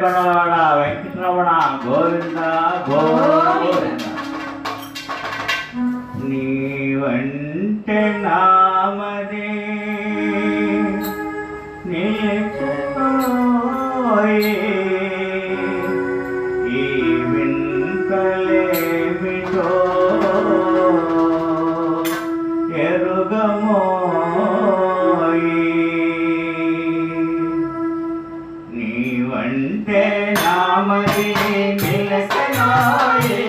కొండవాడ వెంకటరమణ గోవింద గోవింద నీవంటే నామదే నీ నీవంటే నామది నిలసనాయే.